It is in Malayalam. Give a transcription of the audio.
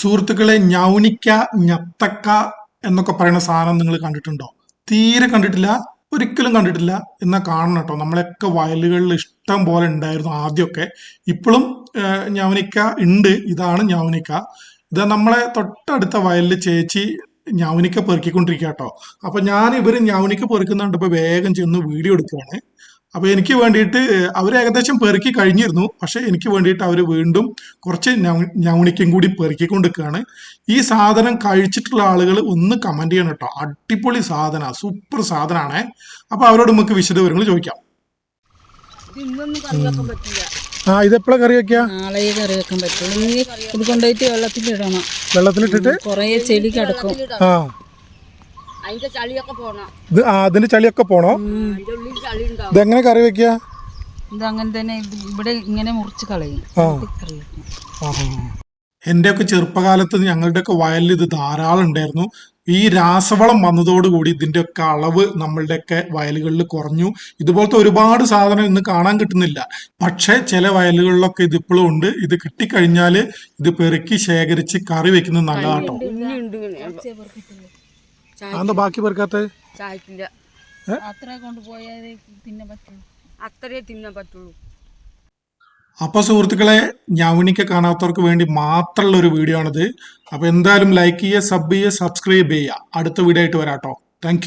സുഹൃത്തുക്കളെ ഞൗനിക്ക ഞത്തക്ക എന്നൊക്കെ പറയുന്ന സാധനം നിങ്ങൾ കണ്ടിട്ടുണ്ടോ? തീരെ കണ്ടിട്ടില്ല ഒരിക്കലും കണ്ടിട്ടില്ല എന്നാ കാണണം കേട്ടോ. നമ്മളെയൊക്കെ വയലുകളിൽ ഇഷ്ടം പോലെ ഉണ്ടായിരുന്നു ആദ്യമൊക്കെ. ഇപ്പോഴും ഞവനിക്ക ഉണ്ട്. ഇതാണ് ഞവനിക്ക ഇത് നമ്മളെ തൊട്ടടുത്ത വയലിൽ ചേച്ചി ഞൗനിക്ക പെറുക്കിക്കൊണ്ടിരിക്കുക കേട്ടോ. അപ്പൊ ഞാൻ ഇവർ ഞൗനിക്ക പെറുക്കുന്ന കണ്ടപ്പോൾ വേഗം ചെന്ന് വീഡിയോ എടുക്കുകയാണ് അപ്പൊ എനിക്ക് വേണ്ടിയിട്ട് അവർ ഏകദേശം പെറുക്കി കഴിഞ്ഞിരുന്നു. പക്ഷെ എനിക്ക് വേണ്ടിയിട്ട് അവർ വീണ്ടും കുറച്ച് ഞൗണിക്കും ഞവണിക്കും കൂടി പെറുക്കിക്കൊണ്ടിരിക്കുകയാണ്. ഈ സാധനം കഴിച്ചിട്ടുള്ള ആളുകൾ ഒന്ന് കമന്റ് ചെയ്യണം കേട്ടോ. അടിപൊളി സാധന സൂപ്പർ സാധനമാണേ അപ്പൊ അവരോട് നമുക്ക് വിശദവിവരങ്ങൾ ചോദിക്കാം. ആ ഇതെപ്പോഴാ കറി വെക്കുക നാളെ കറി വെക്കാൻ പറ്റുള്ളൂ ഇത് കൊണ്ടുപോയിട്ട് വെള്ളത്തിലിടണം. വെള്ളത്തിലിട്ടിട്ട്? കുറേ ചെടി കിടക്കും. ആ. അതിന്റെ ചളിയൊക്കെ പോണം. ഇതെങ്ങനെ കറി വെക്കുക? ഇത് അങ്ങനെ തന്നെ ഇവിടെ ഇങ്ങനെ മുറിച്ച് കളയും. എന്റെയൊക്കെ ചെറുപ്പകാലത്ത് ഞങ്ങളുടെയൊക്കെ വയലിൽ ഇത് ധാരാളം ഉണ്ടായിരുന്നു. ഈ രാസവളം വന്നതോടുകൂടി ഇതിന്റെയൊക്കെ അളവ് നമ്മളുടെയൊക്കെ വയലുകളിൽ കുറഞ്ഞു. ഇതുപോലത്തെ ഒരുപാട് സാധനം ഇന്ന് കാണാൻ കിട്ടുന്നില്ല. പക്ഷേ ചില വയലുകളിലൊക്കെ ഇത് ഇപ്പോഴും ഉണ്ട്. ഇത് കിട്ടിക്കഴിഞ്ഞാൽ ഇത് പെറുക്കി ശേഖരിച്ച് കറി വെക്കുന്നത് നല്ലതാട്ടോ. അതെന്താ ബാക്കി പെറുക്കാത്ത അത്ര കൊണ്ടുപോയാലേ തിന്നാൻ പറ്റുള്ളൂ അത്രേ തിന്നാൻ പറ്റുള്ളൂ. അപ്പൊ സുഹൃത്തുക്കളെ ഞവണിക്ക് കാണാത്തവർക്ക് വേണ്ടി മാത്രമുള്ള ഒരു വീഡിയോ ആണിത്. അപ്പൊ എന്തായാലും ലൈക്ക് ചെയ്യുക സബ് ചെയ്യുക സബ്സ്ക്രൈബ് ചെയ്യുക. അടുത്ത വീഡിയോ ആയിട്ട് വരാട്ടോ താങ്ക്